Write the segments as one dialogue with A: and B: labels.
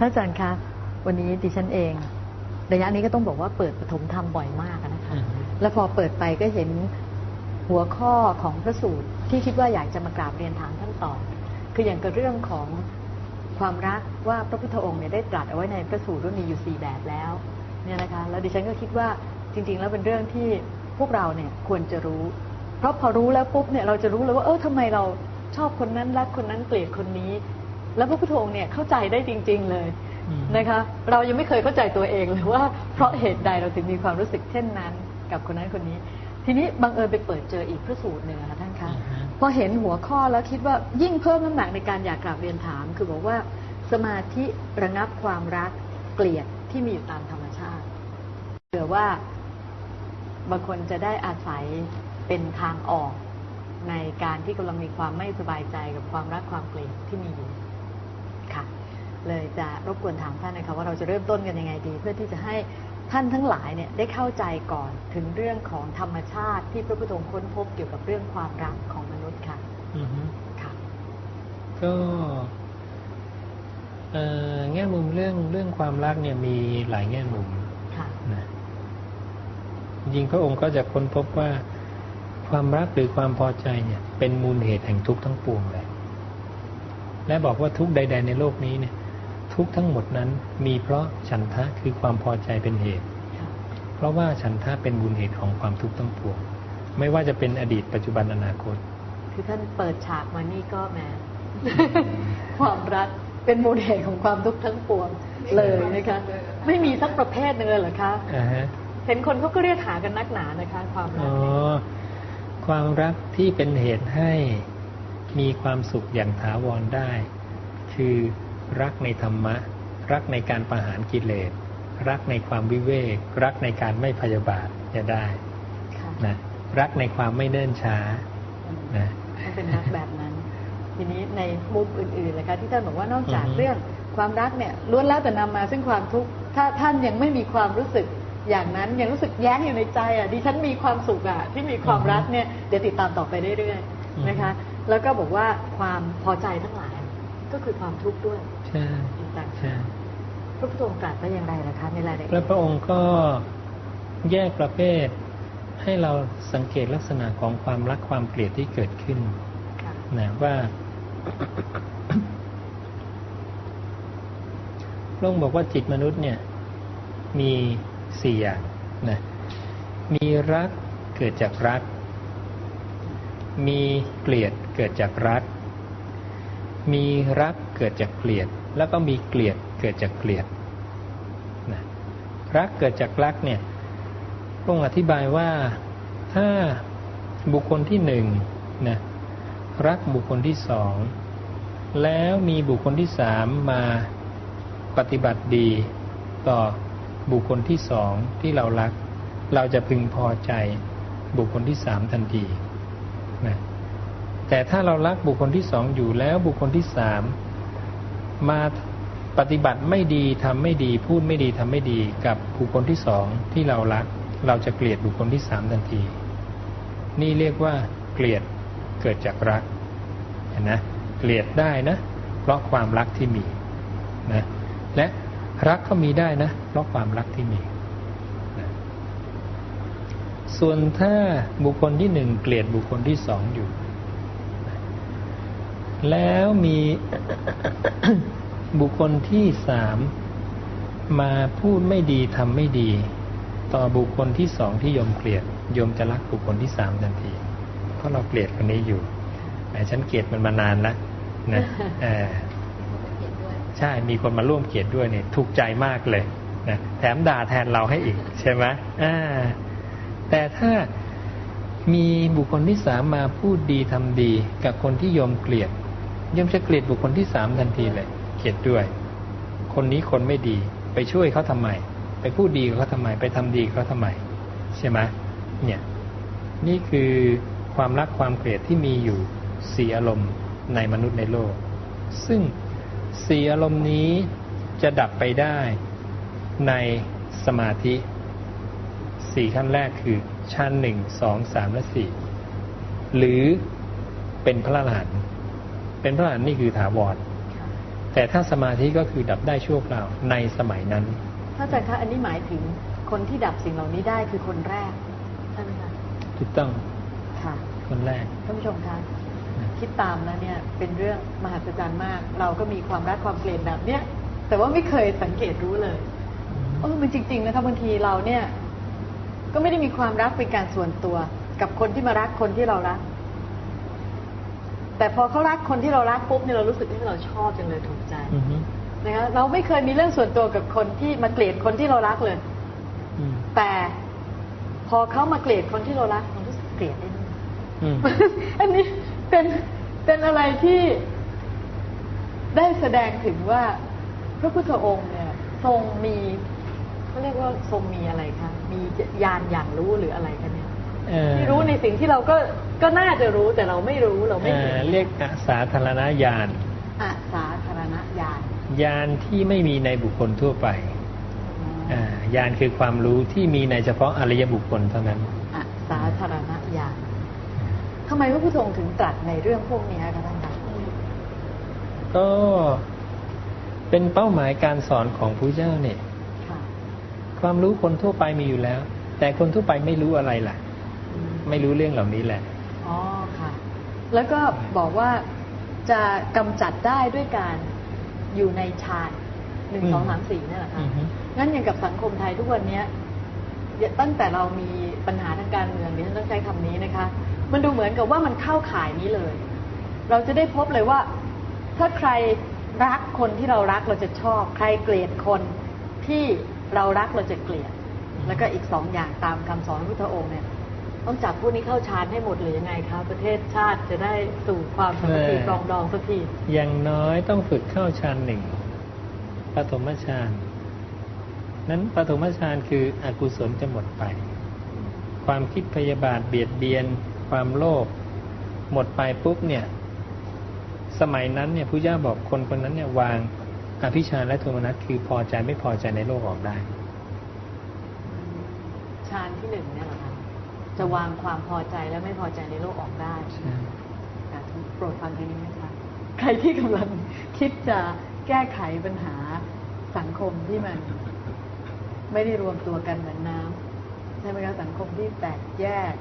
A: พระอาจารย์คะวันนี้ดิฉันเอง ระยะนี้ก็ต้องบอกว่าเปิดปฐมธรรมบ่อยมากอะนะคะ
B: อือฮึ
A: แล้วพอเปิดไปก็เห็นหัวข้อของพระสูตรที่คิดว่าอยากจะมากราบเรียนถามท่านต่อ คืออย่างกับเรื่องของความรักว่าพระพุทธองค์เนี่ยได้ตรัสเอาไว้ในพระสูตรว่ามีอยู่สี่แบบแล้วเนี่ยนะคะแล้วดิฉันก็คิดว่าจริง ๆ แล้วเป็นเรื่องที่พวกเราเนี่ยควรจะรู้ เพราะพอรู้แล้วปุ๊บเนี่ยเราจะรู้เลยว่าเออทำไมเราชอบคนนั้นรักคนนั้นเกลียดคนนี้ แล้วพระพุทธองค์เนี่ยเข้าใจได้จริง ๆเลย
B: อืม
A: นะคะ เรายังไม่เคยเข้าใจตัวเองเลยว่าเพราะเหตุใดเราถึงมีความรู้สึกเช่นนั้น กับคนนั้นคนนี้ ทีนี้บังเอิญไปเปิดเจออีกพระสูตรหนึ่งอะค่ะท่านคะ
B: อือฮะ
A: พอเห็นหัวข้อแล้วคิดว่ายิ่งเพิ่มน้ำหนักในการอยากกราบเรียนถาม คือบอกว่าสมาธิระงับความรักเกลียดที่มีอยู่ตามธรรมชาติเผื่อว่าบางคนจะได้อาศัยเป็นทางออกในการที่กำลังมีความไม่สบายใจกับความรักความเกลียดที่มีอยู่ ค่ะ เลยจะรบกวนถามท่านนะคะว่าเราจะเริ่มต้นกันยังไงดี เพื่อที่จะให้ท่านทั้งหลายเนี่ยได้เข้าใจก่อนถึงเรื่องของธรรมชาติที่พระพุทธองค์ค้นพบเกี่ยวกับเรื่องความรักของมนุษย์ค่ะ
B: อือฮึ
A: ค่ะ
B: ก็เอ่อแง่มุมเรื่องเรื่องความรักเนี่ยมีหลายแง่มุม
A: ค่ะ
B: นะจริงๆพระองค์ก็จะค้นพบว่าความรักหรือความพอใจเนี่ย เป็นมูลเหตุแห่งทุกข์ทั้งปวงเลย และบอกว่าทุกข์ใด ๆ ในโลกนี้เนี่ย ทุกข์ทั้งหมดนั้นมีเพราะฉันทะคือความพอใจเป็นเหตุ
A: ค่ะ
B: เพราะว่าฉันทะเป็นมูลเหตุของความทุกข์ทั้งปวงไม่ว่าจะเป็นอดีตปัจจุบันอนาคต
A: คือท่านเปิดฉากมานี่ก็แหมความรักเป็นมูลเหตุของความทุกข์ทั้งปวงเลยนะคะ ไม่มีสักประเภทหนึ่งเลยเหรอคะ
B: อ่าฮะ
A: เห็นคนเขาก็เรียกหากันนักหนานะคะ ความรั
B: อ๋
A: ก
B: อ
A: เนี่ย
B: ความรักที่เป็นเหตุให้ มีความสุขอย่างถาวรได้ คือรักในธรรมะ รักในการประหารกิเลส รักในความวิเวก รักในการไม่พยาบาทจะได้
A: ค่ะ
B: นะรักในความไม่เนิ่นช้า
A: อืม
B: นะ
A: ต้องเป็นรักแบบนั้น ทีนี้ในมุมอื่นๆเลยคะที่ท่านบอกว่านอกจาก
B: อือฮึ
A: เรื่องความรักเนี่ยล้วนแล้วแต่นำมาซึ่งความทุกข์ถ้าท่านยังไม่มีความรู้สึกอย่างนั้นยังรู้สึกแย้งอยู่ในใจอะดิฉันมีความสุขอะที่มีความรักเนี่ยเดี๋ยวติดตามต่อไปเรื่อยๆนะคะ แล้วก็บอกว่าความพอใจทั้งหลาย ก็คือความทุกข์ด้วย
B: ใช่
A: ต่าง
B: ใช่
A: ๆพระพุทธองค์ตรัสว่าอย่างไรล่ะคะในรายละเอี
B: แล้
A: ยวด
B: พระองค์ก็แยกประเภทให้เราสังเกตลักษณะของความรักความเกลียดที่เกิดขึ้น
A: ค่ะ
B: นะว่าพระองค์บอกว่าจิตมนุษย์เนี่ย มีสี่อย่างนะมีรักเกิดจากรัก มีเกลียดเกิดจากรัก มีรักเกิดจากเกลียด แล้วก็มีเกลียดเกิดจากเกลียดนะรักเกิดจากรักเนี่ยพระองค์อธิบายว่าถ้าบุคคลที่หนึ่งนะรักบุคคลที่สองแล้วมีบุคคลที่สามมาปฏิบัติดีต่อบุคคลที่สองที่เรารัก เราจะพึงพอใจบุคคลที่สามทันที นะแต่ถ้าเรารักบุคคลที่สองอยู่แล้วบุคคลที่สามมาปฏิบัติไม่ดีทำไม่ดี พูดไม่ดีทำไม่ดีกับบุคคลที่สองที่เรารัก เราจะเกลียดบุคคลที่สามทันที นี่เรียกว่าเกลียดเกิดจากรักเห็นนะเกลียดได้นะ เพราะความรักที่มีนะและรักก็มีได้นะ เพราะความรักที่มี ส่วนถ้าบุคคลที่หนึ่งเกลียดบุคคลที่สองอยู่นะแล้วมีบุคคลที่สามมาพูดไม่ดีทำไม่ดี ต่อบุคคลที่สองที่โยมเกลียดโยมจะรักบุคคลที่สามทันที เพราะเราเกลียดคนนี้อยู่แต่ฉันเกลียดมันมานานแล้วนะเออใช่มีคนมาร่วมเกลียดด้วยเนี่ยถูกใจมากเลยนะแถมด่าแทนเราให้อีกใช่ไหมอ่า แต่ถ้ามีบุคคลที่สามมาพูดดีทำดี กับคนที่โยมเกลียดโยมจะเกลียดบุคคลที่สามทันทีเลยเกลียดด้วย คนนี้คนไม่ดี ไปช่วยเขาทำไม ไปพูดดีกับเขาทำไม ไปทำดีกับเขาทำไม ใช่ไหมเนี่ยนี่คือความรักความเกลียดที่มีอยู่สี่อารมณ์ในมนุษย์ในโลก ซึ่งสี่อารมณ์นี้จะดับไปได้ในสมาธิ สี่ขั้นแรกคือชั้นหนึ่งสองสามและสี่หรือเป็นพระอรหันต์เป็นพระอรหันต์นี่คือถาวรแต่ถ้าสมาธิก็คือดับได้ชั่วคราวในสมัยนั้น
A: ถ้าอาจารย์คะอันนี้หมายถึงคนที่ดับสิ่งเหล่านี้ได้คือคนแรกใช่ไหมคะ
B: ถูกต้อง
A: ค่ะ
B: คนแรก
A: ท่านผู้ชมคะคิดตามแล้วเนี่ยเป็นเรื่องมหัศจรรย์มาก เราก็มีความรักความเกลียดแบบเนี้ยแต่ว่าไม่เคยสังเกตรู้เลยเออมันจริง ๆ นะคะบางทีเราเนี่ย ก็ไม่ได้มีความรักเป็นการส่วนตัว กับคนที่มารักคนที่เรารัก แต่พอเขารักคนที่เรารักปุ๊บเนี่ยเรารู้สึกที่เราชอบจังเลยถูกใจ
B: อือฮึ
A: นะคะเราไม่เคยมีเรื่องส่วนตัวกับคนที่มาเกลียดคนที่เรารักเลย
B: อืม
A: แต่พอเขามาเกลียดคนที่เรารักเรารู้สึกเกลียดได้ด้วย
B: อืม
A: อันนี้เป็นเป็นอะไรที่ได้แสดงถึงว่าพระพุทธองค์เนี่ย ทรงมี เขาเรียกว่าทรงมีอะไรคะ มีญาณอย่างรู้หรืออะไรคะเนี่ย
B: เอ่อ
A: ที่รู้ในสิ่งที่เราก็ก็น่าจะรู้แต่เราไม่รู้เราไม่
B: เอ่
A: เห็
B: อนเรียกอสาธารณญาณ
A: อาสาธารณญาณ
B: ญาณที่ไม่มีในบุคคลทั่วไปอ่าญาณคือความรู้ที่มีในเฉพาะอริยบุคคลเท่านั้น
A: อาสาธารณญาณทำไมพระพุทธองค์ถึงตรัสในเรื่องพวกนี้คะท่านคะ
B: ก็เป็นเป้าหมายการสอนของพระเจ้าเนี่ย
A: ค่ะ
B: ความรู้คนทั่วไปมีอยู่แล้ว แต่คนทั่วไปไม่รู้อะไรล่ะ
A: อืม
B: ไม่รู้เรื่องเหล่านี้แหละ
A: อ๋อค่ะ แล้วก็บอกว่าจะกำจัดได้ด้วยการอยู่ในฌานหนึ่ง
B: อืม
A: สองสามสี่นี่แหละ
B: อื
A: ค่ะ
B: อฮึ
A: งั้นอย่างกับสังคมไทยทุกวันเนี้ยตั้งแต่เรามีปัญหาทางการเมืองนี่ฉันต้องใช้คำนี้นะคะ มันดูเหมือนกับว่ามันเข้าข่ายนี้เลย เราจะได้พบเลยว่า ถ้าใครรักคนที่เรารักเราจะชอบ ใครเกลียดคนที่ เรารักเราจะเกลียด แล้วก็อีกสองอย่างตามคำสอนพุทธองค์เนี่ยต้องจับพวกนี้เข้าฌานให้หมดหรือยังไงคะประเทศชาติจะได้สู่ความสามัคคี
B: เออ
A: ปรองดองสักที
B: อย่างน้อยต้องฝึกเข้าฌานหนึ่งปฐมฌานนั้นปฐมฌานคืออกุศลจะหมดไป ความคิดพยาบาทเบียดเบียน ความโลภหมดไปปุ๊บเนี่ย สมัยนั้นเนี่ยพระเจ้าบอกคนคนนั้นเนี่ยวาง อภิชาและโทมนัสคือพอใจไม่พอใจในโลกออกได้
A: ฌานที่หนึ่งเนี่ยเหรอคะจะวางความพอใจและไม่พอใจในโลกออกได้สาธุโปรดฟังทางนี้นะคะใครที่กำลังคิดจะแก้ไขปัญหาสังคมที่มัน ไม่ได้รวมตัวกันเหมือนน้ำใช่ไหมคะสังคมที่แตกแยก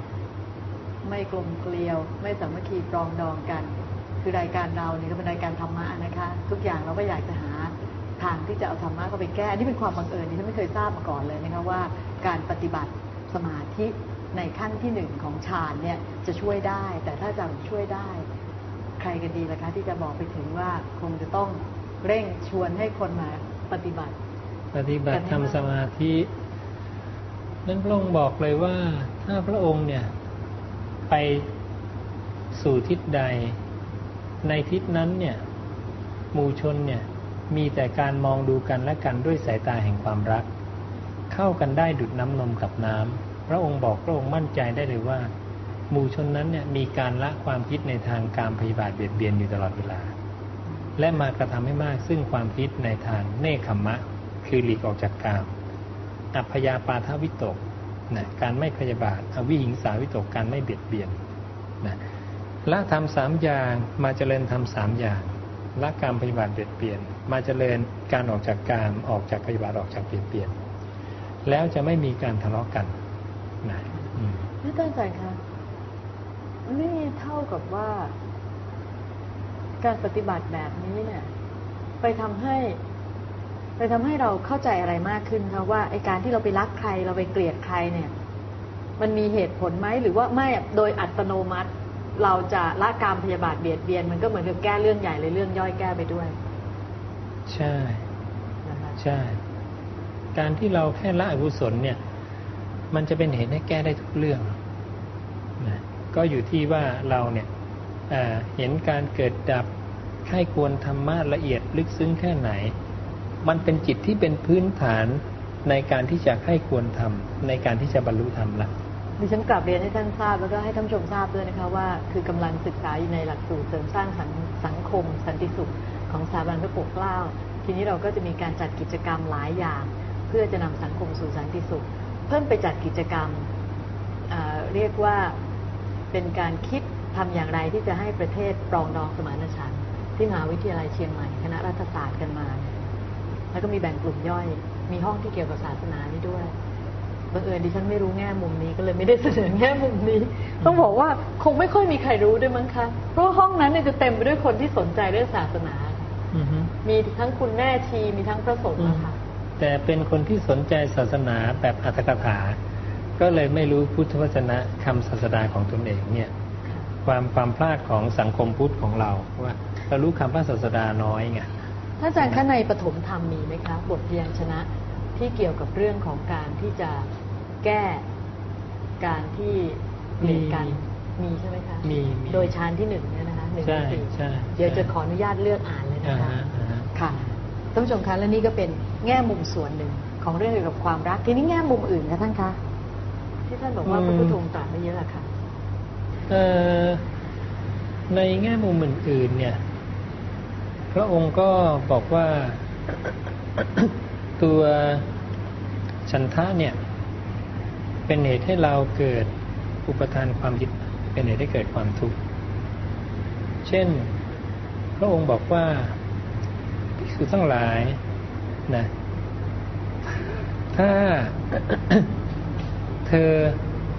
A: ไม่กลมเกลียว ไม่สามัคคีปรองดองกัน คือรายการเราเนี่ยก็เป็นรายการธรรมะนะคะ ทุกอย่างเราก็อยากจะหาทางที่จะเอาธรรมะเข้าไปแก้อันนี่เป็นความบังเอิญที่ฉันไม่เคยทราบมาก่อนเลยนะคะว่าการปฏิบัติสมาธิในขั้นที่หนึ่งของฌานเนี่ยจะช่วยได้ แต่ถ้าจะช่วยได้ ใครกันดีล่ะคะที่จะบอกไปถึงว่าคงจะต้องเร่งชวนให้คนมาปฏิบัติ
B: ปฏิบัติทำสมาธินั้นพระองค์บอกเลยว่าถ้าพระองค์เนี่ยไปสู่ทิศใด ในทิศนั้นเนี่ยหมู่ชนเนี่ยมีแต่การมองดูกันและกันด้วยสายตาแห่งความรัก เข้ากันได้ดุดน้ำนมกับน้ำพระองค์บอกพระองค์มั่นใจได้เลยว่า หมู่ชนนั้นเนี่ยมีการละความคิดในทางการพยาบาทเบียดเบียนอยู่ตลอดเวลา และมากระทำให้มากซึ่งความคิดในทางเนคขมมะคือหลีกออกจากกามอัพยาปาทวิตกนะการไม่พยาบาทอวิหิงสาวิตกการไม่เบียดเบียนนะ ละทำสามอย่างมาเจริญทำสามอย่างละการพยาบาทเบียดเบียน มาเจริญการออกจากกามออกจากพยาบาทออกจากเบียดเบียน แล้วจะไม่มีการทะเลาะกันนะอืม
A: นี่ตั้งใจคะนี่เท่ากับว่า การปฏิบัติแบบนี้เนี่ย ไปทำให้ ไปทำให้เราเข้าใจอะไรมากขึ้นคะว่าไอการที่เราไปรักใครเราไปเกลียดใครเนี่ย มันมีเหตุผลไหมหรือว่าไม่โดยอัตโนมัติ เราจะละกามพยาบาทเบียดเบียน มันก็เหมือนกับแก้เรื่องใหญ่เลยเรื่องย่อยแก้ไปด้วย
B: ใช่
A: นะคะ
B: ใช่ การที่เราแค่ละอกุศลเนี่ย มันจะเป็นเหตุให้แก้ได้ทุกเรื่องนะก็อยู่ที่ว่าเราเนี่ยเอ่อเห็นการเกิดดับใครควรธรรมะละเอียดลึกซึ้งแค่ไหน มันเป็นจิตที่เป็นพื้นฐานในการที่จะใครควรทำในการที่จะบรรลุธรรมละ
A: ดิฉันกลับเรียนให้ท่านทราบแล้วก็ให้ท่านผู้ชมทราบด้วยนะคะว่าคือกำลังศึกษาอยู่ในหลักสูตรเสริมสร้างสังสงคม สันติสุขของสถาบันพระปกเกล้า ทีนี้เราก็จะมีการจัดกิจกรรมหลายอย่าง เพื่อจะนำสังคมสู่สันติสุข เพิ่มไปจัดกิจกรรมอ่าเรียกว่าเป็นการคิดทำอย่างไรที่จะให้ประเทศปรองดองสมานฉันท์ที่มหาวิทยาลัยเชียงใหม่คณะรัฐศาสตร์กันมา แล้วก็มีแบ่งกลุ่มย่อย มีห้องที่เกี่ยวกับศาสนานี่ด้วย บังเอิญดิฉันไม่รู้แง่มุมนี้ก็เลยไม่ได้เสนอแง่มุมนี้ ต้องบอกว่าคงไม่ค่อยมีใครรู้ด้วยมั้งคะเพราะว่าห้องนั้นเนี่ยจะเต็มไปด้วยคนที่สนใจเรื่องศาสนา
B: อือฮึ
A: มีทั้งคุณแม่ชีมีทั้งพระสงฆ์อะค่ะ
B: แต่เป็นคนที่สนใจศาสนาแบบอัตถกถา ก็เลยไม่รู้พุทธวจนะคำศาสดาของตนเองเนี่ย ความความพลาดของสังคมพุทธของเราว่าเรารู้คำพระศาสดาน้อยไง
A: ท่านอาจารย์คะในปฐมธรรมมีไหมคะบทพยัญชนะ ที่เกี่ยวกับเรื่องของการที่จะแก้การที่เปลี่ยนกัน
B: มี
A: มีใช่ไหมคะ
B: มีมี
A: โดยชานที่หนึ่งเนี่ยนะคะหนึ่ง
B: ใช่
A: ในสี่
B: ใช่
A: เดี๋ยวจะขออนุญาตเลือกอ่านเลย
B: อ่า
A: นะคะ
B: ฮะอ่าฮะ
A: ค่ะท่านผู้ชมคะและนี่ก็เป็นแง่มุมส่วนหนึ่งของเรื่องเกี่ยวกับความรักทีนี้แง่มุมอื่นคะท่านคะที่ท่านบอกว่าพระพุทธองค์ตรัสไว้เยอะอะค่ะ
B: เอ่อในแง่มุมอื่นๆเนี่ย พระองค์ก็บอกว่า ตัวฉันทะเนี่ย เป็นเหตุให้เราเกิดอุปทานความยึดเป็นเหตุให้เกิดความทุกข์ เช่น พระองค์บอกว่าภิกษุทั้งหลายนะถ้าเธอ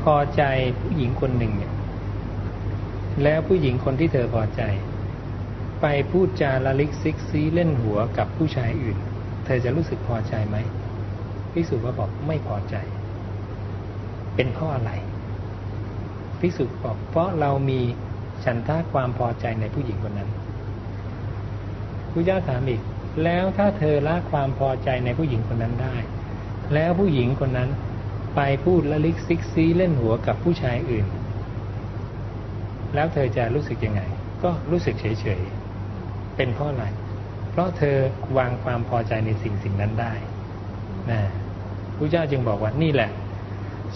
B: พอใจผู้หญิงคนหนึ่งเนี่ยแล้วผู้หญิงคนที่เธอพอใจ ไปพูดจาละลิกซิกซีเล่นหัวกับผู้ชายอื่น ธอจะรู้สึกพอใจไหมภิกษุก็บอกไม่พอใจ เป็นเพราะอะไรภิกษุบอกเพราะเรามีฉันทะความพอใจในผู้หญิงคนนั้นพระเจ้าถามอีกแล้วถ้าเธอละความพอใจในผู้หญิงคนนั้นได้ แล้วผู้หญิงคนนั้นไปพูดละลิกซิกซีเล่นหัวกับผู้ชายอื่น แล้วเธอจะรู้สึกยังไง ก็รู้สึกเฉยๆเป็นเพราะอะไร เพราะเธอวางความพอใจในสิ่งสิ่งนั้นได้นะพระเจ้าจึงบอกว่านี่แหละ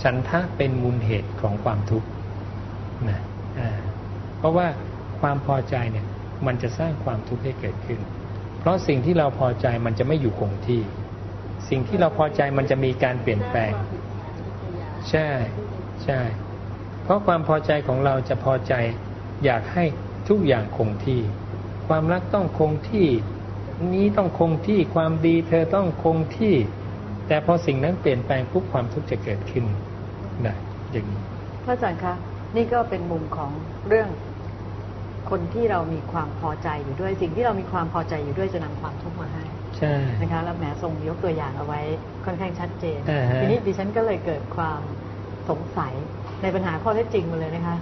B: ฉันทะเป็นมูลเหตุของความทุกข์นะอ่าเพราะว่าความพอใจเนี่ยมันจะสร้างความทุกข์ให้เกิดขึ้น เพราะสิ่งที่เราพอใจมันจะไม่อยู่คงที่ สิ่งที่เราพอใจมันจะมีการเปลี่ยนแปลง ใช่ใช่ เพราะความพอใจของเราจะพอใจ อยากให้ทุกอย่างคงที่ ความรักต้องคงที่ นี้ต้องคงที่ความดีเธอต้องคงที่ แต่พอสิ่งนั้นเปลี่ยนแปลงปุ๊บความทุกข์จะเกิดขึ้นนะอย่างนี้
A: พระอาจารย์คะนี่ก็เป็นมุมของเรื่องคนที่เรามีความพอใจอยู่ด้วยสิ่งที่เรามีความพอใจอยู่ด้วยจะนำความทุกข์มาให้
B: ใช่
A: นะคะแล้วแหมทรงยกตัวอย่างเอาไว้ค่อนข้างชัดเจน
B: อ่าฮะ
A: ทีนี้ดิฉันก็เลยเกิดความสงสัยในปัญหาข้อเท็จจริงมาเลยนะคะ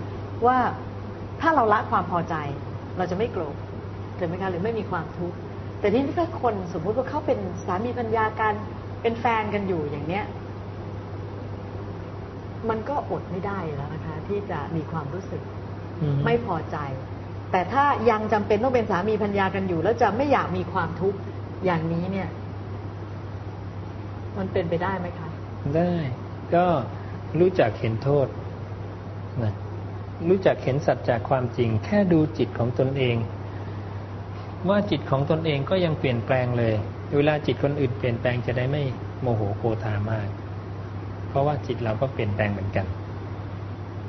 A: ว่าถ้าเราละความพอใจ เราจะไม่โกรธถูกไหมคะหรือไม่มีความทุกข์ แต่ที่นี่ถ้าคนสมมุติว่าเขาเป็นสามีภรรยากันเป็นแฟนกันอยู่อย่างเนี้ย มันก็อดไม่ได้แล้วนะคะ ที่จะมีความรู้สึก
B: อืม
A: ไม่พอใจ แต่ถ้ายังจำเป็นต้องเป็นสามีพัญญากันอยู่ แล้วจะไม่อยากมีความทุกข์อย่างนี้เนี่ย มันเป็นไปได้ไหมคะ
B: ได้ ก็รู้จักเห็นโทษนะรู้จักเห็นสัจจากความจริง แค่ดูจิตของตนเอง ว่าจิตของตนเองก็ยังเปลี่ยนแปลงเลย เวลาจิตคนอื่นเปลี่ยนแปลงจะได้ไม่โมโหโกธามาก เพราะว่าจิตเราก็เปลี่ยนแปลงเหมือนกัน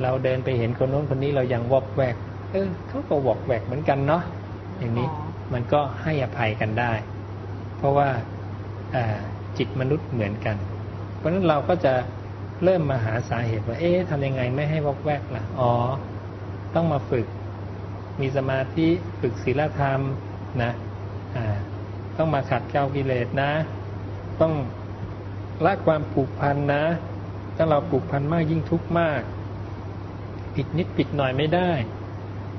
B: เราเดินไปเห็นคนโน้นคนนี้เรายังวอกแวก เออเขาก็วอกแวกเหมือนกันเนาะอย่างนี้มันก็ให้อภัยกันได้ เพราะว่าจิตมนุษย์เหมือนกัน เพราะฉะนั้นเราก็จะเริ่มมาหาสาเหตุว่า เอ๊ะทำยังไงไม่ให้วอกแวกล่ะ อ๋อ ต้องมาฝึก มีสมาธิ ฝึกศีลธรรม นะอ่าต้องมาขัดเกลากิเลสนะ ต้องละความผูกพันนะ ถ้าเราผูกพันมากยิ่งทุกข์มาก ผิดนิดผิดหน่อยไม่ได้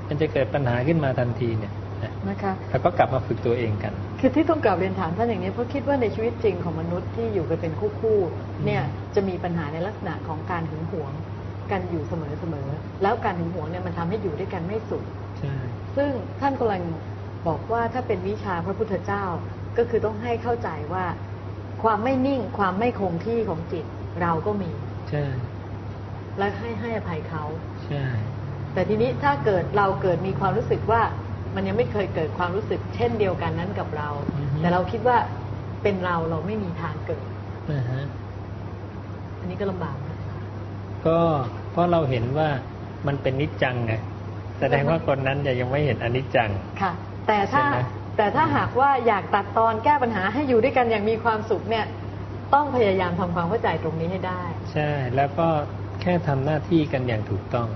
B: มันจะเกิดปัญหาขึ้นมาทันทีเนี่ยนะ
A: นะคะ
B: แล้วก็กลับมาฝึกตัวเองกัน
A: คือที่ต้องกลับเรียนถามท่านอย่างนี้เพราะคิดว่าในชีวิตจริงของมนุษย์ที่อยู่กันเป็นคู่ๆเนี่ยจะมีปัญหาในลักษณะของการหึงหวงกันอยู่เสมอๆแล้วการหึงหวงเนี่ยมันทำให้อยู่ด้วยกันไม่สุข
B: ใช่
A: ซึ่งท่านกำลัง บอกว่าถ้าเป็นวิชาพระพุทธเจ้าก็คือต้องให้เข้าใจว่าความไม่นิ่งความไม่คงที่ของจิตเราก็มี
B: ใช่
A: และให้ให้อภัยเขา
B: ใช่
A: แต่ทีนี้ถ้าเกิดเราเกิดมีความรู้สึกว่ามันยังไม่เคยเกิดความรู้สึก เช่นเดียวกันนั้นกับเรา แต่เราคิดว่าเป็นเราเราไม่มีทางเกิด
B: นะฮะ
A: อันนี้ก็ลำบากนะ
B: ก็เพราะเราเห็นว่ามันเป็นนิจจังไงแสดงว่าคนนั้นจะยังไม่เห็นอนิจจัง
A: ค่ะ แต่ถ้า
B: ใช่ไหม
A: แต่ถ้าหากว่าอยากตัดตอนแก้ปัญหาให้อยู่ด้วยกันอย่างมีความสุขเนี่ย ต้องพยายามทำความเข้าใจตรงนี้ให้ได้
B: ใช่ แล้วก็แค่ทำหน้าที่กันอย่างถูกต้อง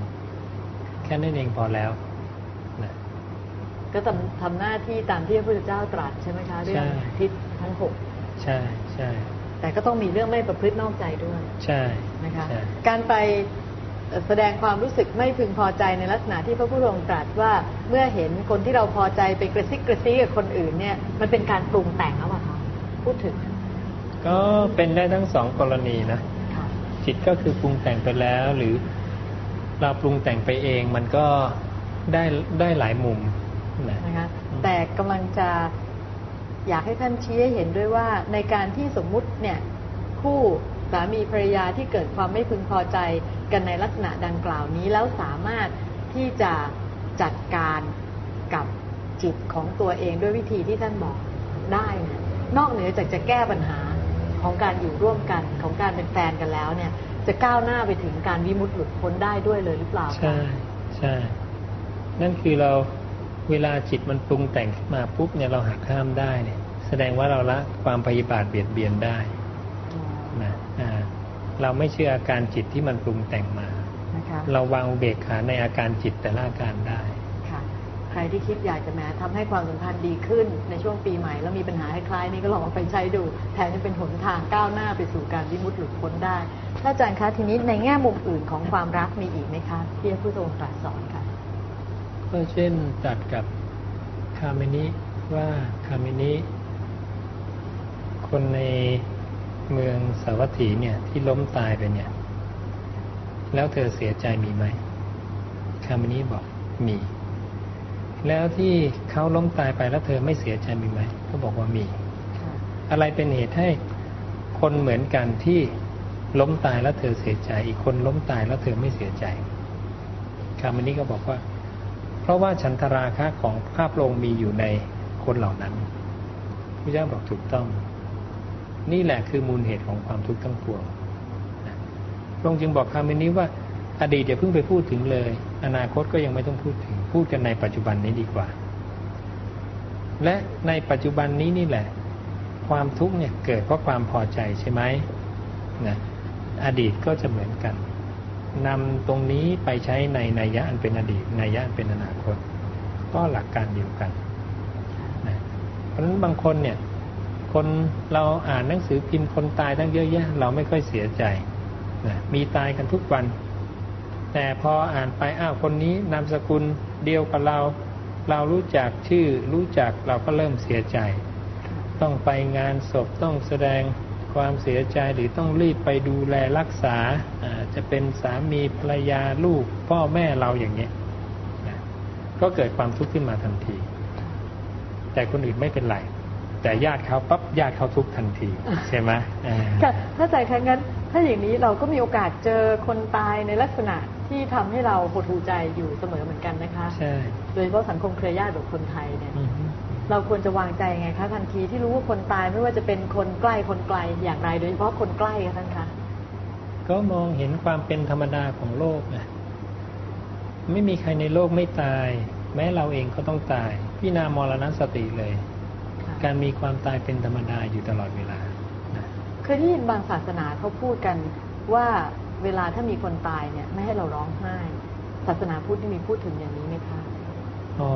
B: แค่นั้นเองพอแล้วนะ
A: ก็ทำทำหน้าที่ตามที่พระพุทธเจ้าตรัสใช่ไหมคะเรื่อง
B: ใช่
A: ทิศทั้งหก
B: ใช่ใช่
A: แต่ก็ต้องมีเรื่องไม่ประพฤตินอกใจด้วย
B: ใช่
A: นะคะ
B: ใช่
A: การไปเอ่อ แสดงความรู้สึกไม่พึงพอใจในลักษณะที่พระพุทธองค์ตรัสว่าเมื่อเห็นคนที่เราพอใจไปกระซิกกระซีกับคนอื่นเนี่ยมันเป็นการปรุงแต่งหรือเปล่าคะพูดถึง
B: ก็เป็นได้ทั้งสองกรณีนะ
A: ค่ะ
B: จิตก็คือปรุงแต่งไปแล้วหรือเราปรุงแต่งไปเองมันก็ได้ได้หลายมุมนะ
A: นะคะแต่กำลังจะอยากให้ท่านชี้ให้เห็นด้วยว่าในการที่สมมุติเนี่ยคู่ สามีภรรยาที่เกิดความไม่พึงพอใจกันในลักษณะดังกล่าวนี้ แล้วสามารถที่จะจัดการกับจิตของตัวเองด้วยวิธีที่ท่านบอกได้เนี่ยนอกเหนือจากจะแก้ปัญหาของการอยู่ร่วมกันของการเป็นแฟนกันแล้วเนี่ย จะก้าวหน้าไปถึงการวิมุตติหลุดพ้นได้ด้วยเลยหรือเปล่าคะ
B: ใช่ใช่นั่นคือเราเวลาจิตมันปรุงแต่งขึ้นมาปุ๊บเนี่ยเราหักห้ามได้เนี่ยแสดงว่าเราละความพยาบาทเบียดเบียนได้ นะอ่าเราไม่เชื่ออาการจิตที่มันปรุงแต่งมา
A: นะคะ
B: เราวางอุเบกขาในอาการจิตแต่ละอาการได้
A: ค่ะใครที่คิดอยากจะแหมทำให้ความสัมพันธ์ดีขึ้นในช่วงปีใหม่ แล้วมีปัญหาคล้ายๆนี้ก็ลองเอาไปใช้ดูแถมจะเป็นหนทางก้าวหน้าไปสู่การวิมุตติหลุดพ้นได้ถ้าอาจารย์คะทีนี้ในแง่มุมอื่นของความรักมีอีกไหมคะที่พระพุทธองค์ตรัสสอนค่ะ
B: ก็เช่นตัดกับคาเมนิว่าคาเมนิคนใน เมืองสาวัตถีเนี่ย ที่ล้มตายไปเนี่ย แล้วเธอเสียใจมีไหมคาเมนิบอกมี แล้วที่เขาล้มตายไปแล้วเธอไม่เสียใจมีไหมก็บอกว่ามี อะไรเป็นเหตุให้คนเหมือนกันที่ล้มตายแล้วเธอเสียใจ อีกคนล้มตายแล้วเธอไม่เสียใจคำนี้ก็บอกว่า เพราะว่าฉันทราคะของภาพลงมีอยู่ในคนเหล่านั้นพระเจ้าบอกถูกต้อง นี่แหละคือมูลเหตุของความทุกข์ทั้งปวงพระองค์จึงบอกคำนี้ว่าอดีตอย่าเพิ่งไปพูดถึงเลย อนาคตก็ยังไม่ต้องพูดถึง พูดกันในปัจจุบันนี้ดีกว่า และในปัจจุบันนี้นี่แหละ ความทุกข์เนี่ยเกิดเพราะความพอใจใช่ไหมนะอดีตก็จะเหมือนกันนำตรงนี้ไปใช้ในนัยยะอันเป็นอดีตนัยยะอันเป็นอนาคต ก็หลักการเดียวกันนะเพราะฉะนั้นบางคนเนี่ย คนเราอ่านหนังสือพิมพ์คนตายตั้งเยอะแยะ เราไม่ค่อยเสียใจนะมีตายกันทุกวัน แต่พออ่านไปอ้าวคนนี้นามสกุลเดียวกับเรา เรารู้จักชื่อรู้จักเราก็เริ่มเสียใจ ต้องไปงานศพต้องแสดงความเสียใจหรือต้องรีบไปดูแลรักษาจะเป็นสามีภรรยาลูกพ่อแม่เราอย่างเงี้ยก็เกิดความทุกข์ขึ้นมาทันที แต่คนอื่นไม่เป็นไร แต่ญาติเขาปั๊บญาติเขาทุกข์ทันทีใช่ไหมอ่า
A: ค่ะถ้าใจครั้งนั้น ถ้าอย่างนี้เราก็มีโอกาสเจอคนตายในลักษณะที่ทำให้เราหดหูใจอยู่เสมอเหมือนกันนะคะ
B: ใช่
A: โดยเฉพาะสังคมเครือญาติแบบคนไทยเนี่ย
B: อือฮึ
A: เราควรจะวางใจยังไงคะทันทีที่รู้ว่าคนตายไม่ว่าจะเป็นคนใกล้คนไกลอย่างไรโดยเฉพาะคนใกล้ค่ะท่านคะ
B: ก็มองเห็นความเป็นธรรมดาของโลกนะไม่มีใครในโลกไม่ตาย แม้เราเองก็ต้องตายพี่นามรณสติเลย การมีความตายเป็นธรรมดาอยู่ตลอดเวลานะ
A: เคยได้ยินบางศาสนาเขาพูดกันว่าเวลาถ้ามีคนตายเนี่ย ไม่ให้เราร้องไห้ ศาสนาพุทธที่มีพูดถึงอย่างนี้ไหมคะ
B: อ๋อ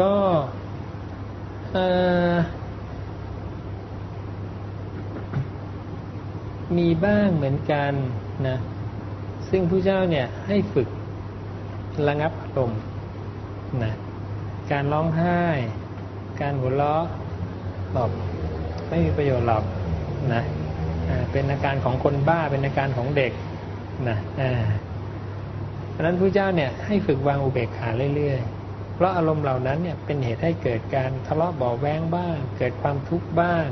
B: ก็เอ่อมีบ้างเหมือนกันนะ ซึ่งผู้เจ้าเนี่ยให้ฝึกระงับอารมณ์นะ การร้องไห้ การหัวเราะหลอกไม่มีประโยชน์หรอกนะเป็นอาการของคนบ้าเป็นอาการของเด็กนะเพราะนั้นผู้เจ้าเนี่ยให้ฝึกวางอุเบกขาเรื่อยๆ เพราะอารมณ์เหล่านั้นเนี่ยเป็นเหตุให้เกิดการทะเลาะเบาะแว้งบ้าง เกิดความทุกข์บ้าง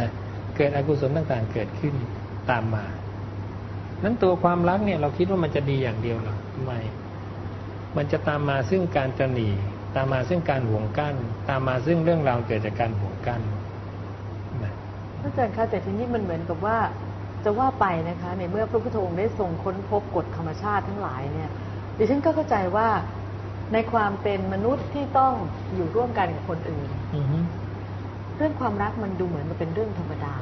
B: นะเกิดอกุศลต่างๆ เกิดขึ้นตามมานั้นตัวความรักเนี่ยเราคิดว่ามันจะดีอย่างเดียวหรอไม่ มันจะตามมาซึ่งการตระหนี ตามมาซึ่งการห่วงกั้น ตามมาซึ่งเรื่องราวเกิดจากการห่วงกั้นนะ
A: อาจารย์คะแต่ทีนี้มันเหมือนกับว่าจะว่าไปนะคะ ในเมื่อพระพุทธองค์ได้ทรงค้นพบกฎธรรมชาติทั้งหลายเนี่ยดิฉันก็เข้าใจว่าในความเป็นมนุษย์ที่ต้องอยู่ร่วมกันกับคนอื่น
B: อือฮึ
A: เรื่องความรักมันดูเหมือนมันเป็นเรื่องธรรมดา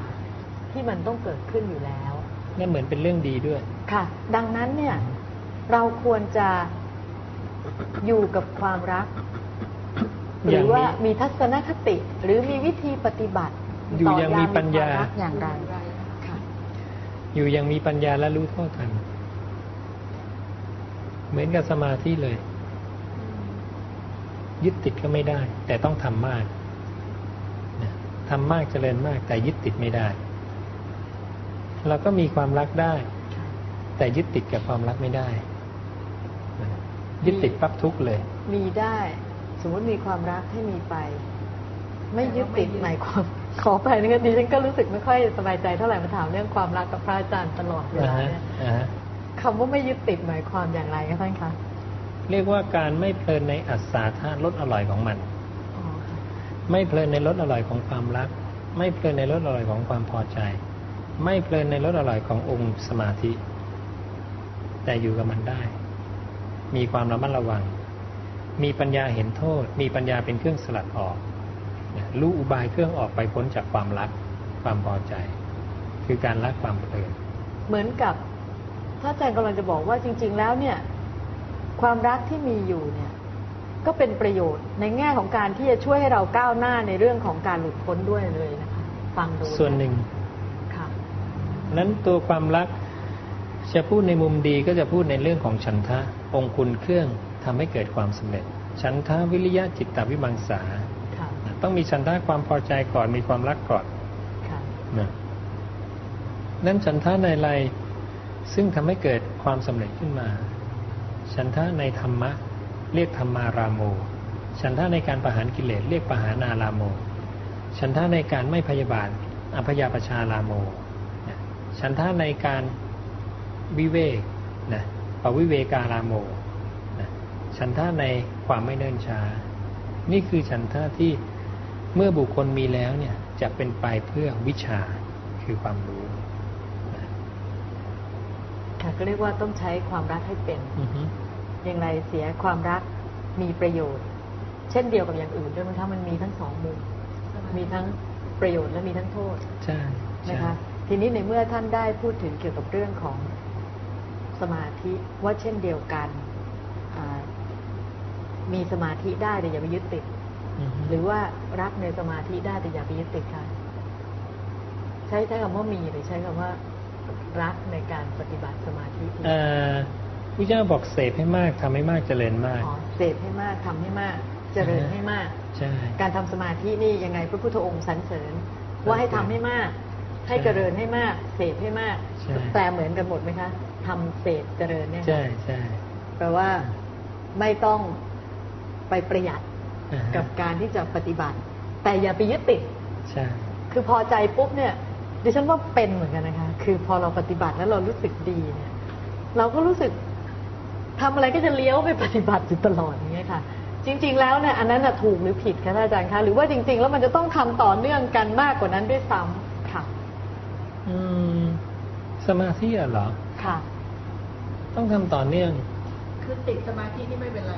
A: ที่มันต้องเกิดขึ้นอยู่แล้ว
B: นั่นเหมือนเป็นเรื่องดีด้วย
A: ค่ะ ดังนั้นเนี่ย เราควรจะอยู่กับความรัก ห
B: อ
A: รื
B: ย่าง
A: อ
B: มี
A: ว่ามีทัศนคติ หรือมีวิธีปฏิบัติ
B: อยู่
A: ต่
B: อย่างมีปัญญา
A: ความรักอย่างไรค่ะ
B: อยู่อยังมีปัญญาและรู้เท่าทัน เหมือนกับสมาธิเลย ยึดติดก็ไม่ได้ แต่ต้องทำมากนะทำมากเจริญมาก แต่ยึดติดไม่ได้ เราก็มีความรักได้ แต่ยึดติดกับความรักไม่ได้นะยึดติดปั๊บทุกข์เลย
A: มีได้ สมมติมีความรักให้มีไป ไม่ยึดติดหมายความขอไปนะคะดิฉันก็รู้สึกไม่ค่อยสบายใจเท่าไหร่มาถามเรื่องความรักกับพระอาจารย์ตลอดเว
B: อ่า
A: ลา
B: ฮะ
A: เนี่ย
B: อ่าฮะ
A: คำว่าไม่ยึดติดหมายความอย่างไรคะท่านคะ
B: เรียกว่าการไม่เพลินในอัศาธารสอร่อยของมัน
A: อ๋อค่ะ
B: ไม่เพลินในรสอร่อยของความรัก ไม่เพลินในรสอร่อยของความพอใจ ไม่เพลินในรสอร่อยขององค์สมาธิ แต่อยู่กับมันได้ มีความระมัดระวัง มีปัญญาเห็นโทษ มีปัญญาเป็นเครื่องสลัดออกนะรู้อุบายเครื่องออกไปพ้นจากความรักความพอใจ คือการละความเพลิน
A: เหมือนกับพระอาจารย์กำลังจะบอกว่าจริง ๆ แล้วเนี่ย ความรักที่มีอยู่เนี่ย ก็เป็นประโยชน์ในแง่ของการที่จะช่วยให้เราก้าวหน้าในเรื่องของการหลุดพ้นด้วยเลยนะคะฟังดู
B: ส่วนหนึ่ง
A: ค่ะ
B: นั้นตัวความรักจะพูดในมุมดีก็จะพูดในเรื่องของฉันทะองคุณเครื่อง ทำให้เกิดความสำเร็จ ฉันทะวิริยะจิตตวิมังสา
A: ค่ะ
B: ต้องมีฉันทะความพอใจก่อนมีความรักก่อน
A: ค่ะ
B: นะนั้นฉันทะในอะไรซึ่งทำให้เกิดความสำเร็จขึ้นมา ฉันทะในธรรมะ เรียกธรรมารามโม ฉันทะในการประหารกิเลสเรียกปหานารามโม ฉันทะในการไม่พยาบาทอภยาปชารามโมนะฉันทะในการวิเวกนะปวิเวการามโมนะ ฉันทะในความไม่เนิ่นช้า นี่คือฉันทะที่เมื่อบุคคลมีแล้วเนี่ยจะเป็นไปเพื่อวิชาคือความรู้นะ
A: ค่ะก็เรียกว่าต้องใช้ความรักให้เป็น
B: อือฮึ
A: อย่างไรเสียความรักมีประโยชน์ เช่นเดียวกับอย่างอื่นด้วยมั้งคะมันมีทั้งสองมุม มีทั้งประโยชน์และมีทั้งโทษ
B: ใช่ใช่
A: นะคะ ทีนี้ในเมื่อท่านได้พูดถึงเกี่ยวกับเรื่องของสมาธิว่าเช่นเดียวกันอ่า มีสมาธิได้แต่อย่าไปยึดติด
B: อือฮึ
A: หรือว่ารักในสมาธิได้แต่อย่าไปยึดติดค่ะใช้ใช้คำว่ามีหรือใช้คำว่า รักในการปฏิบัติสมาธิที่
B: เอ่อพระเจ้าบอกเสพให้มากทำให้มากเจริญมาก
A: อ๋อเสพให้มากทำให้มาก เจริญให้มาก
B: ใช่
A: การทำสมาธินี่ยังไงพระพุทธองค์สรรเสริญ ว่าให้ทำให้มาก ให้
B: ใช่
A: เจริญให้มาก เสพให้มาก
B: ใช่
A: แต่เหมือนกันหมดไหมคะทำเสพเจริญเนี่ย
B: ใช่ใช่
A: แปลว่าไม่ต้อง ไปประหยัด
B: อ่าฮะ
A: กับการที่จะปฏิบัติ แต่อย่าไปยึดติด
B: ใช่
A: คือพอใจปุ๊บเนี่ยดิฉันว่าเป็นเหมือนกันนะคะ คือพอเราปฏิบัติแล้วเรารู้สึกดีเนี่ยเราก็รู้สึกทำอะไรก็จะเลี้ยวไปปฏิบัติอยู่ตลอดอย่างเงี้ยค่ะ จริง ๆ แล้วเนี่ยอันนั้นน่ะถูกหรือผิดคะท่านอาจารย์คะหรือว่าจริง ๆ แล้วมันจะต้องทำต่อเนื่องกันมากกว่านั้นด้วยซ้ำค่ะ
B: อืม สมาธิอะเหรอ
A: ค่ะ
B: ต้องทำต่อเนื่อง
C: คือติดสมาธินี่ไม่เป็นไร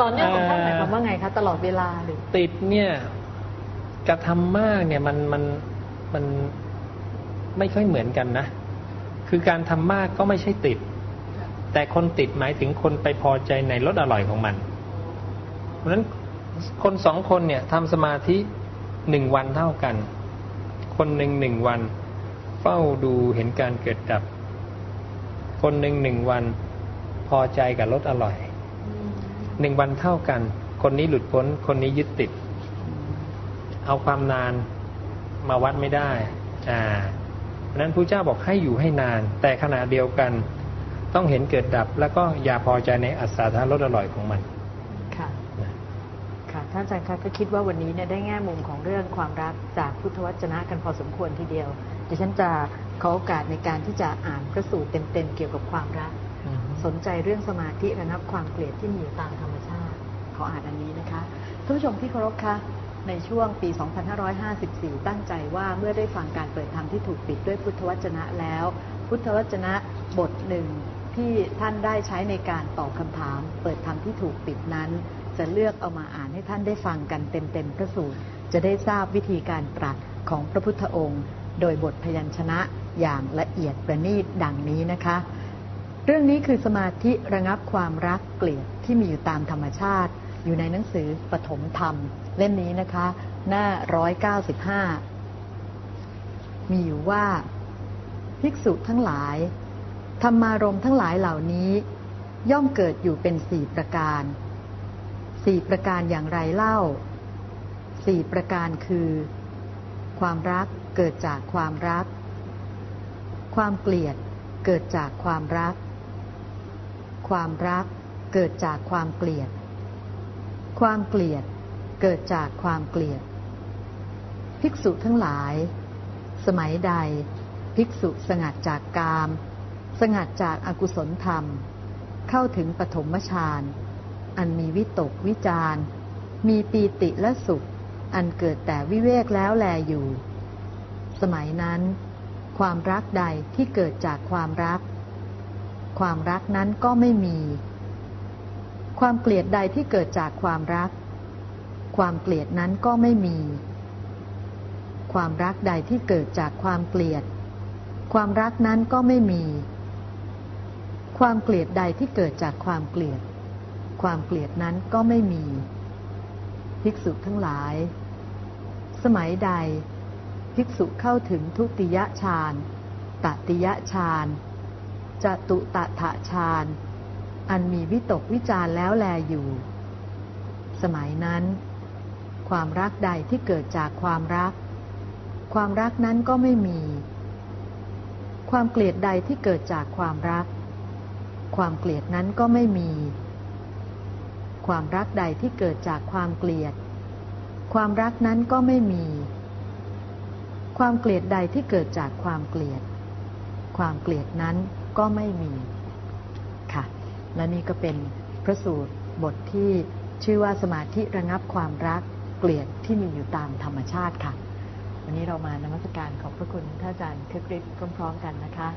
A: ตอนเนื่องของท่านหมายความ
B: อ่า
A: ว่าไงคะตลอดเวลาหรือ
B: ติดเนี่ยกระทำมากเนี่ยมันมันมันไม่ค่อยเหมือนกันนะ คือการทำมากก็ไม่ใช่ติด แต่คนติดหมายถึงคนไปพอใจในรสอร่อยของมัน เพราะฉะนั้นคนสองคนเนี่ยทำสมาธิหนึ่งวันเท่ากัน คนหนึ่งหนึ่งวัน เฝ้าดูเห็นการเกิดดับ คนหนึ่งหนึ่งวันพอใจกับรสอร่อย หนึ่งวันเท่ากัน คนนี้หลุดพ้น คนนี้ยึดติด เอาความนานมาวัดไม่ได้ อ่าเพราะฉะนั้นพระเจ้าบอกให้อยู่ให้นาน แต่ขณะเดียวกัน ต้องเห็นเกิดดับ แล้วก็อย่าพอใจในอัศธารสอร่อยของมัน
A: ค่ะ
B: นะ
A: ค่ะ ท่านอาจารย์คะก็คิดว่าวันนี้เนี่ยได้แง่มุมของเรื่องความรักจากพุทธวจนะกันพอสมควรทีเดียวดิฉันจะขอโอกาสในการที่จะอ่านพระสูตรเต็มๆเกี่ยวกับความรัก
B: อืม
A: สนใจเรื่องสมาธิระงับความเกลียดที่มีอยู่ตามธรรมชาติขออ่านอันนี้นะคะท่านผู้ชมที่เคารพคะในช่วงปี 2554 ตั้งใจว่าเมื่อได้ฟังการเปิดธรรมที่ถูกปิดด้วยพุทธวจนะแล้ว พุทธวจนะบทหนึ่งที่ท่านได้ใช้ในการตอบคำถาม เปิดธรรมที่ถูกปิดนั้น จะเลือกเอามาอ่านให้ท่านได้ฟังกันเต็มๆพระสูตรจะได้ทราบวิธีการตรัสของพระพุทธองค์ โดยบทพยัญชนะอย่างละเอียดประณีตดังนี้นะคะ เรื่องนี้คือสมาธิระงับความรักเกลียดที่มีอยู่ตามธรรมชาติ อยู่ในหนังสือปฐมธรรม เล่มนี้นะคะ หน้า 195 มีอยู่ว่า ภิกษุทั้งหลาย ธรรมารมทั้งหลายเหล่านี้ ย่อมเกิดอยู่เป็นสี่ประการสี่ประการอย่างไรเล่าสี่ประการคือ ความรักเกิดจากความรัก ความเกลียดเกิดจากความรัก ความรักเกิดจากความเกลียด ความเกลียดเกิดจากความเกลียด ภิกษุทั้งหลาย สมัยใด ภิกษุสงัดจากกาม สงัดจากอากุศลธรรม เข้าถึงปฐมฌานอันมีวิตกวิจารมีปีติและสุข อันเกิดแต่วิเวกแล้วแลอยู่ สมัยนั้น ความรักใดที่เกิดจากความรัก ความรักนั้นก็ไม่มี ความเกลียดใดที่เกิดจากความรัก ความเกลียดนั้นก็ไม่มี ความรักใดที่เกิดจากความเกลียด ความรักนั้นก็ไม่มี ความเกลียดใดที่เกิดจากความเกลียด ความเกลียดนั้นก็ไม่มี ภิกษุทั้งหลาย สมัยใด ภิกษุเข้าถึงทุติยฌานตติยฌาน จตุตถะฌาน อันมีวิตกวิจารแล้วแลอยู่ สมัยนั้น ความรักใดที่เกิดจากความรัก ความรักนั้นก็ไม่มี ความเกลียดใดที่เกิดจากความรัก ความเกลียดนั้นก็ไม่มี ความรักใดที่เกิดจากความเกลียด ความรักนั้นก็ไม่มี ความเกลียดใดที่เกิดจากความเกลียด ความเกลียดนั้น ก็ไม่มีค่ะ และนี่ก็เป็นพระสูตรบทที่ชื่อว่าสมาธิระงับความรักเกลียดที่มีอยู่ตามธรรมชาติค่ะ วันนี้เรามานมัสการขอบพระคุณท่านอาจารย์คึกฤทธิ์พร้อม ๆ กันนะคะ